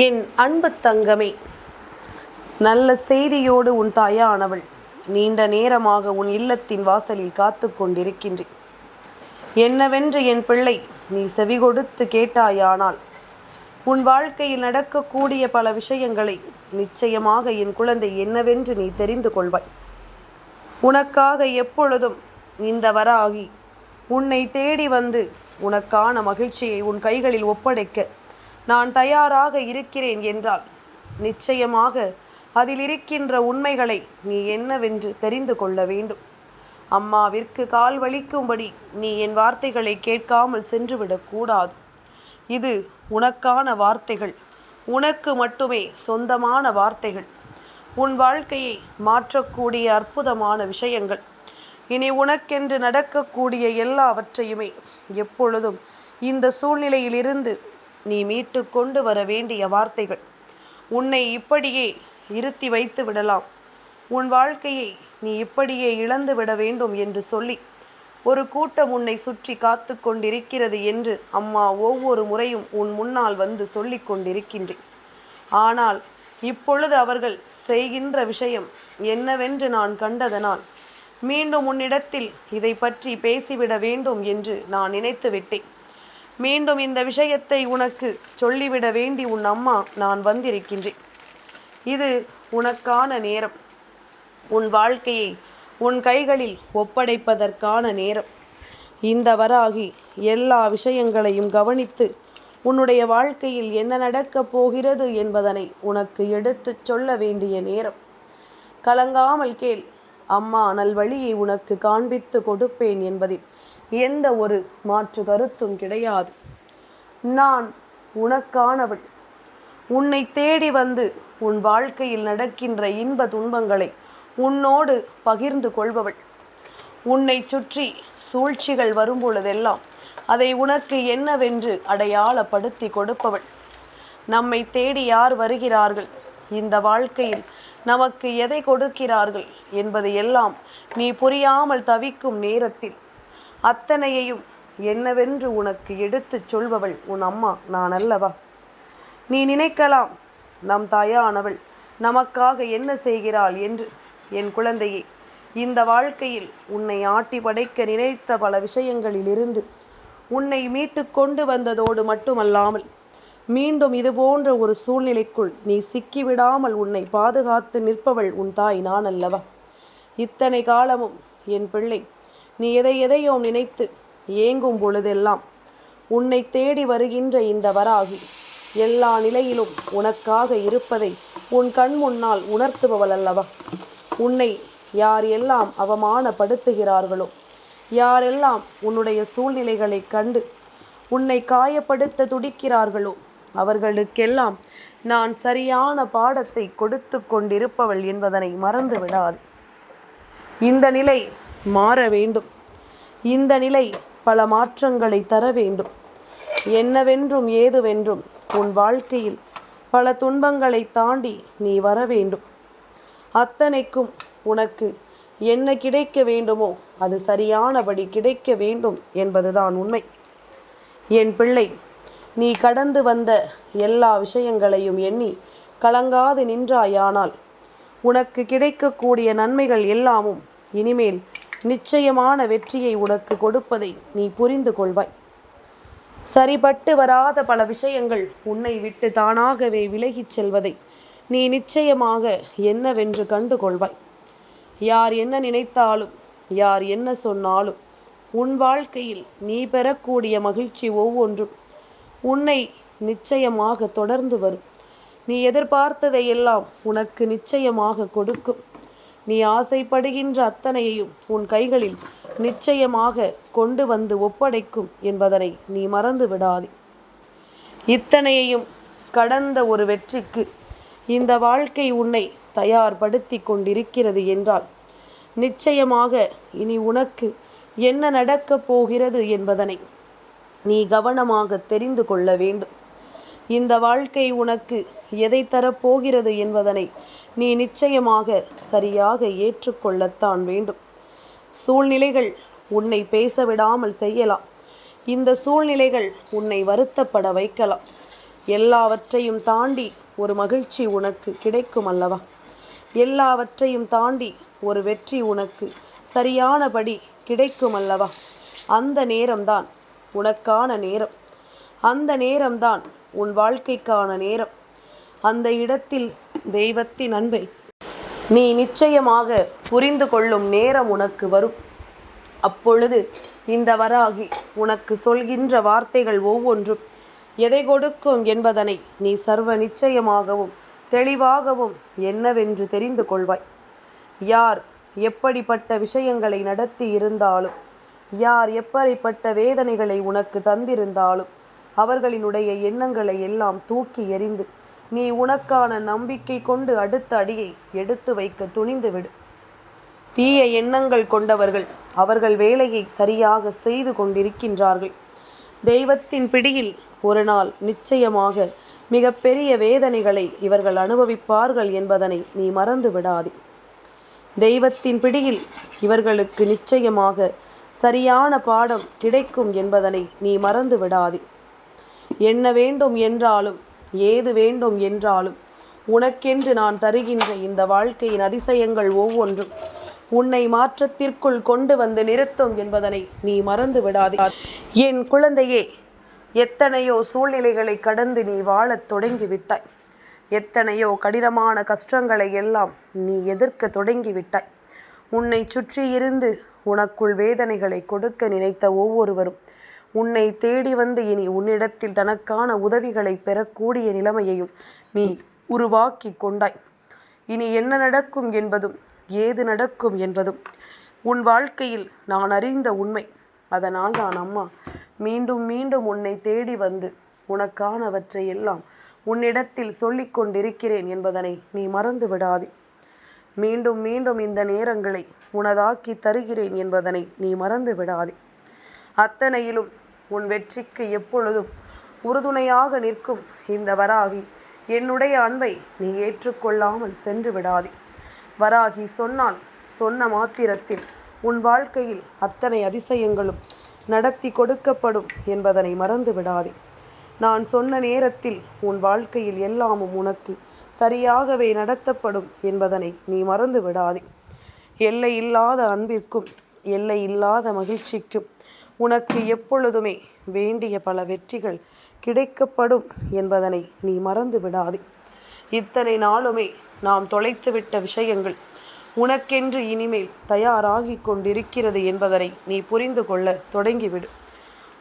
என் அன்பு தங்கமே நல்ல செய்தியோடு உன் தாயானவள் நீண்ட நேரமாக உன் இல்லத்தின் வாசலில் காத்து கொண்டிருக்கின்றேன். என்னவென்று என் பிள்ளை நீ செவி கொடுத்து கேட்டாயானால் உன் வாழ்க்கையில் நடக்கக்கூடிய பல விஷயங்களை நிச்சயமாக என் குழந்தை என்னவென்று நீ தெரிந்து கொள்வாய். உனக்காக எப்பொழுதும் இந்த வராகி உன்னை தேடி வந்து உனக்கான மகிழ்ச்சியை உன் கைகளில் ஒப்படைக்க நான் தயாராக இருக்கிறேன் என்றால் நிச்சயமாக அதில் இருக்கின்ற உண்மைகளை நீ என்னவென்று தெரிந்து கொள்ள வேண்டும். அம்மாவிற்கு கால் வலிக்கும்படி நீ என் வார்த்தைகளை கேட்காமல் சென்றுவிடக்கூடாது இது உனக்கான வார்த்தைகள். உனக்கு மட்டுமே சொந்தமான வார்த்தைகள். உன் வாழ்க்கையை மாற்றக்கூடிய அற்புதமான விஷயங்கள். இனி உனக்கென்று நடக்கக்கூடிய எல்லாவற்றையுமே எப்பொழுதும் இந்த சூழ்நிலையிலிருந்து நீ மீட்டு கொண்டு வர வேண்டிய வார்த்தைகள். உன்னை இப்படியே இருத்தி வைத்து விடலாம். உன் வாழ்க்கையை நீ இப்படியே இழந்து விட வேண்டும் என்று சொல்லி ஒரு கூட்டம் உன்னை சுற்றி காத்து கொண்டிருக்கிறது என்று அம்மா ஒவ்வொரு முறையும் உன் முன்னால் வந்து சொல்லிக் கொண்டிருக்கின்றேன். ஆனால் இப்பொழுது அவர்கள் செய்கின்ற விஷயம் என்னவென்று நான் கண்டதனால் மீண்டும் உன்னிடத்தில் இதை பற்றி பேசிவிட வேண்டும் என்று நான் நினைத்து விட்டேன். மீண்டும் இந்த விஷயத்தை உனக்கு சொல்லிவிட வேண்டி உன் அம்மா நான் வந்திருக்கின்றேன். இது உனக்கான நேரம். உன் வாழ்க்கையை உன் கைகளில் ஒப்படைப்பதற்கான நேரம். இந்த வராகி எல்லா விஷயங்களையும் கவனித்து உன்னுடைய வாழ்க்கையில் என்ன நடக்கப் போகிறது என்பதனை உனக்கு எடுத்துச் சொல்ல வேண்டிய நேரம். கலங்காமல் கேள். அம்மா நல்வழியை உனக்கு காண்பித்து கொடுப்பேன் என்பதில் எந்த ஒரு மாற்று கருத்தும் கிடையாது. நான் உனக்கானவள். உன்னை தேடி வந்து உன் வாழ்க்கையில் நடக்கின்ற இன்ப துன்பங்களை உன்னோடு பகிர்ந்து கொள்பவள். உன்னை சுற்றி சூழ்ச்சிகள் வரும்பொழுதெல்லாம் அதை உனக்கு என்னவென்று அடையாளப்படுத்தி கொடுப்பவள். நம்மை தேடி யார் வருகிறார்கள்? இந்த வாழ்க்கையில் நமக்கு எதை கொடுக்கிறார்கள்? என்பது எல்லாம் நீ புரியாமல் தவிக்கும் நேரத்தில் அத்தனையையும் என்னவென்று உனக்கு எடுத்துச் சொல்பவள் உன் அம்மா நான் அல்லவா? நீ நினைக்கலாம் நம் தாயானவள் நமக்காக என்ன செய்கிறாள் என்று என் குழந்தையே இந்த வாழ்க்கையில் உன்னை ஆட்டி படைக்க நினைத்த பல விஷயங்களிலிருந்து உன்னை மீட்டு கொண்டு வந்ததோடு மட்டுமல்லாமல் மீண்டும் இது போன்ற ஒரு சூழ்நிலைக்குள் நீ சிக்கிவிடாமல் உன்னை பாதுகாத்து நிற்பவள் உன் தாய் நான் அல்லவா? இத்தனை காலமும் என் பிள்ளை நீ எதை எதையோ நினைத்து ஏங்கும் பொழுதெல்லாம் உன்னை தேடி வருகின்ற இந்த வராகி எல்லா நிலையிலும் உனக்காக இருப்பதை உன் கண் முன்னால் உணர்த்துபவள் அல்லவா? உன்னை யார் எல்லாம் அவமானப்படுத்துகிறார்களோ யாரெல்லாம் உன்னுடைய சூழ்நிலைகளை கண்டு உன்னை காயப்படுத்த துடிக்கிறார்களோ அவர்களுக்கெல்லாம் நான் சரியான பாடத்தை கொடுத்து கொண்டிருப்பவள் என்பதனை மறந்து விடாது இந்த நிலை மாற வேண்டும். இந்த நிலை பல மாற்றங்களை தர வேண்டும். என்னவென்றும் ஏதுவென்றும் உன் வாழ்க்கையில் பல துன்பங்களை தாண்டி நீ வர வேண்டும். அத்தனைக்கும் உனக்கு என்ன கிடைக்க வேண்டுமோ அது சரியானபடி கிடைக்க வேண்டும் என்பதுதான் உண்மை. என் பிள்ளை நீ கடந்து வந்த எல்லா விஷயங்களையும் எண்ணி கலங்காது நின்றாயானால் உனக்கு கிடைக்கக்கூடிய நன்மைகள் எல்லாமும் இனிமேல் நிச்சயமான வெற்றியை உனக்கு கொடுப்பதை நீ புரிந்து கொள்வாய். சரிபட்டு வராத பல விஷயங்கள் உன்னை விட்டு தானாகவே விலகிச் செல்வதை நீ நிச்சயமாக என்னவென்று கண்டு கொள்வாய் யார் என்ன நினைத்தாலும் யார் என்ன சொன்னாலும் உன் வாழ்க்கையில் நீ பெறக்கூடிய மகிழ்ச்சி ஒவ்வொன்றும் உன்னை நிச்சயமாக தொடர்ந்து வரும். நீ எதிர்பார்த்ததையெல்லாம் உனக்கு நிச்சயமாக கொடுக்கும். நீ ஆசைப்படுகின்ற அத்தனையையும் உன் கைகளில் நிச்சயமாக கொண்டு வந்து ஒப்படைக்கும் என்பதனை நீ மறந்து விடாதே. இத்தனையையும் கடந்த ஒரு வெற்றிக்கு இந்த வாழ்க்கை உன்னை தயார்படுத்தி கொண்டிருக்கிறது என்றால் நிச்சயமாக இனி உனக்கு என்ன நடக்கப் போகிறது என்பதனை நீ கவனமாக தெரிந்து கொள்ள வேண்டும். இந்த வாழ்க்கை உனக்கு எதை தரப்போகிறது என்பதனை நீ நிச்சயமாக சரியாக ஏற்றுக்கொள்ளத்தான் வேண்டும். சூழ்நிலைகள் உன்னை பேச விடாமல் செய்யலாம். இந்த சூழ்நிலைகள் உன்னை வருத்தப்பட வைக்கலாம். எல்லாவற்றையும் தாண்டி ஒரு மகிழ்ச்சி உனக்கு கிடைக்கும் அல்லவா? எல்லாவற்றையும் தாண்டி ஒரு வெற்றி உனக்கு சரியானபடி கிடைக்கும் அல்லவா? அந்த நேரம்தான் உனக்கான நேரம். அந்த நேரம்தான் உன் வாழ்க்கைக்கான நேரம். அந்த இடத்தில் தெய்வத்தின் அன்பை நீ நிச்சயமாக புரிந்து கொள்ளும் நேரம் உனக்கு வரும். அப்பொழுது இந்த வராகி உனக்கு சொல்கின்ற வார்த்தைகள் ஒவ்வொன்றும் எதை கொடுக்கும் என்பதனை நீ சர்வ நிச்சயமாகவும் தெளிவாகவும் என்னவென்று தெரிந்து கொள்வாய். யார் எப்படிப்பட்ட விஷயங்களை நடத்தி இருந்தாலும் யார் எப்படிப்பட்ட வேதனைகளை உனக்கு தந்திருந்தாலும் அவர்களினுடைய எண்ணங்களை எல்லாம் தூக்கி எறிந்து நீ உனக்கான நம்பிக்கை கொண்டு அடுத்த அடியை எடுத்து வைக்க துணிந்து விடு. தீய எண்ணங்கள் கொண்டவர்கள் அவர்கள் வேலையை சரியாக செய்து கொண்டிருக்கின்றார்கள். தெய்வத்தின் பிடியில் ஒரு நாள் நிச்சயமாக மிகப்பெரிய வேதனைகளை இவர்கள் அனுபவிப்பார்கள் என்பதனை நீ மறந்து விடாதே. தெய்வத்தின் பிடியில் இவர்களுக்கு நிச்சயமாக சரியான பாடம் கிடைக்கும் என்பதனை நீ மறந்து விடாதே. என்ன வேண்டும் என்றாலும் ஏது வேண்டும் என்றாலும் உனக்கென்று நான் தருகின்ற இந்த வாழ்க்கையின் அதிசயங்கள் ஒவ்வொன்றும் உன்னை மாற்றத்திற்குள் கொண்டு வந்து நிறுத்தும் என்பதனை நீ மறந்து விடாதே. என் குழந்தையே எத்தனையோ சூழ்நிலைகளை கடந்து நீ வாழத் தொடங்கி விட்டாய் எத்தனையோ கடினமான கஷ்டங்களை எல்லாம் நீ எதிர்க்க தொடங்கிவிட்டாய். உன்னை சுற்றி இருந்து உனக்குள் வேதனைகளை கொடுக்க நினைத்த ஒவ்வொருவரும் உன்னை தேடி வந்து இனி உன்னிடத்தில் தனக்கான உதவிகளை பெறக்கூடிய நிலைமையையும் நீ உருவாக்கி கொண்டாய். இனி என்ன நடக்கும் என்பதும் ஏது நடக்கும் என்பதும் உன் வாழ்க்கையில் நான் அறிந்த உண்மை. அதனால் நான் அம்மா மீண்டும் மீண்டும் உன்னை தேடி வந்து உனக்கானவற்றை எல்லாம் உன்னிடத்தில் சொல்லிக் கொண்டிருக்கிறேன் என்பதனை நீ மறந்து விடாதே. மீண்டும் மீண்டும் இந்த நேரங்களை உனதாக்கி தருகிறேன் என்பதனை நீ மறந்து விடாதே. அத்தனையிலும் உன் வெற்றிக்கு எப்பொழுதும் உறுதுணையாக நிற்கும் இந்த வராகி என்னுடைய அன்பை நீ ஏற்றுக்கொள்ளாமல் சென்று விடாதே. வராகி சொன்னால் சொன்ன மாத்திரத்தில் உன் வாழ்க்கையில் அத்தனை அதிசயங்களும் நடத்தி கொடுக்கப்படும் என்பதனை மறந்து விடாதே. நான் சொன்ன நேரத்தில் உன் வாழ்க்கையில் எல்லாமும் உனக்கு சரியாகவே நடத்தப்படும் என்பதனை நீ மறந்து விடாதே. எல்லை இல்லாத அன்பிற்கும் எல்லை இல்லாத மகிழ்ச்சிக்கும் உனக்கு எப்பொழுதுமே வேண்டிய பல வெற்றிகள் கிடைக்கப்படும் என்பதனை நீ மறந்து விடாதே. இத்தனை நாளுமே நாம் தொலைத்துவிட்ட விஷயங்கள் உனக்கென்று இனிமேல் தயாராகி கொண்டிருக்கிறது என்பதனை நீ புரிந்து கொள்ள தொடங்கிவிடு.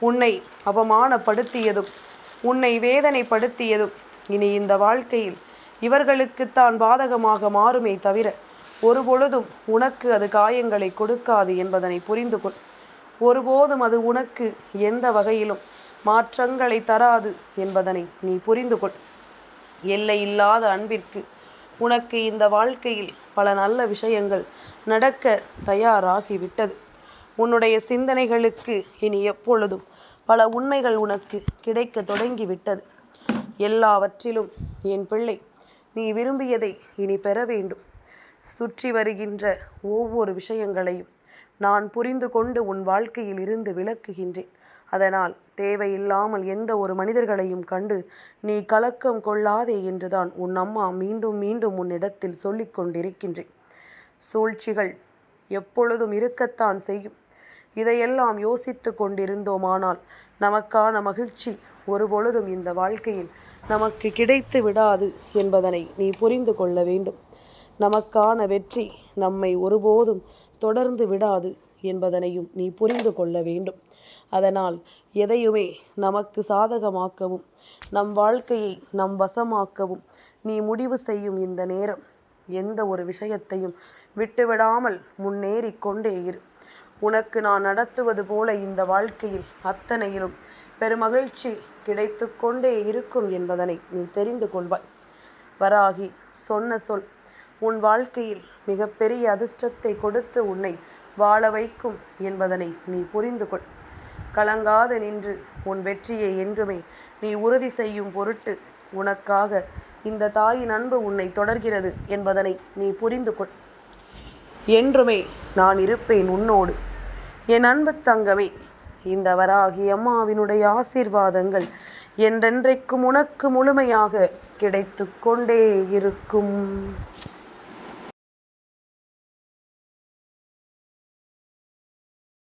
உன்னை அவமானப்படுத்தியதும் உன்னை வேதனைப்படுத்தியதும் இனி இந்த வாழ்க்கையில் இவர்களுக்குத்தான் பாதகமாக மாறுமே தவிர ஒருபொழுதும் உனக்கு அது காயங்களை கொடுக்காது என்பதனை புரிந்து கொள். ஒருபோதும் அது உனக்கு எந்த வகையிலும் மாற்றங்களை தராது என்பதனை நீ புரிந்து கொள். எல்லை இல்லாத அன்பிற்கு உனக்கு இந்த வாழ்க்கையில் பல நல்ல விஷயங்கள் நடக்க தயாராகிவிட்டது. உன்னுடைய சிந்தனைகளுக்கு இனி எப்பொழுதும் பல உண்மைகள் உனக்கு கிடைக்க தொடங்கிவிட்டது. எல்லாவற்றிலும் என் பிள்ளை நீ விரும்பியதை இனி பெற வேண்டும். சுற்றி வருகின்ற ஒவ்வொரு விஷயங்களையும் நான் புரிந்து கொண்டு உன் வாழ்க்கையில் இருந்து விளக்குகின்றேன். அதனால் தேவையில்லாமல் எந்த ஒரு மனிதர்களையும் கண்டு நீ கலக்கம் கொள்ளாதே என்றுதான் உன் அம்மா மீண்டும் மீண்டும் உன்னிடத்தில் சொல்லிக் கொண்டிருக்கின்றேன். சூழ்ச்சிகள் எப்பொழுதும் இருக்கத்தான் செய்யும். இதையெல்லாம் யோசித்து கொண்டிருந்தோமானால் நமக்கான மகிழ்ச்சி ஒருபொழுதும் இந்த வாழ்க்கையில் நமக்கு கிடைத்து விடாது என்பதனை நீ புரிந்து கொள்ள வேண்டும். நமக்கான வெற்றி நம்மை ஒருபோதும் தொடர்ந்து விடாது என்பதனையும் நீ புரிந்து கொள்ள வேண்டும். அதனால் எதையுமே நமக்கு சாதகமாக்கவும் நம் வாழ்க்கையை நம் வசமாக்கவும் நீ முடிவு செய்யும் இந்த நேரம் எந்த ஒரு விஷயத்தையும் விட்டுவிடாமல் முன்னேறி கொண்டே இரு. உனக்கு நான் நடத்துவது போல இந்த வாழ்க்கையில் அத்தனையிலும் பெருமகிழ்ச்சி கிடைத்து கொண்டே இருக்கும் என்பதனை நீ தெரிந்து கொள்வாய். வராகி சொன்ன சொல் உன் வாழ்க்கையில் மிகப்பெரிய அதிர்ஷ்டத்தை கொடுத்து உன்னை வாழ வைக்கும் என்பதனை நீ புரிந்து கொள். கலங்காது நின்று உன் வெற்றியை என்றுமே நீ உறுதி செய்யும் பொருட்டு உனக்காக இந்த தாயின் அன்பு உன்னை தொடர்கிறது என்பதனை நீ புரிந்து கொள். என்றுமே நான் இருப்பேன் உன்னோடு. என் அன்பு தங்கமே இந்த வராகி அம்மாவினுடைய ஆசீர்வாதங்கள் என்றென்றைக்கும் உனக்கு முழுமையாக கிடைத்து கொண்டே இருக்கும்.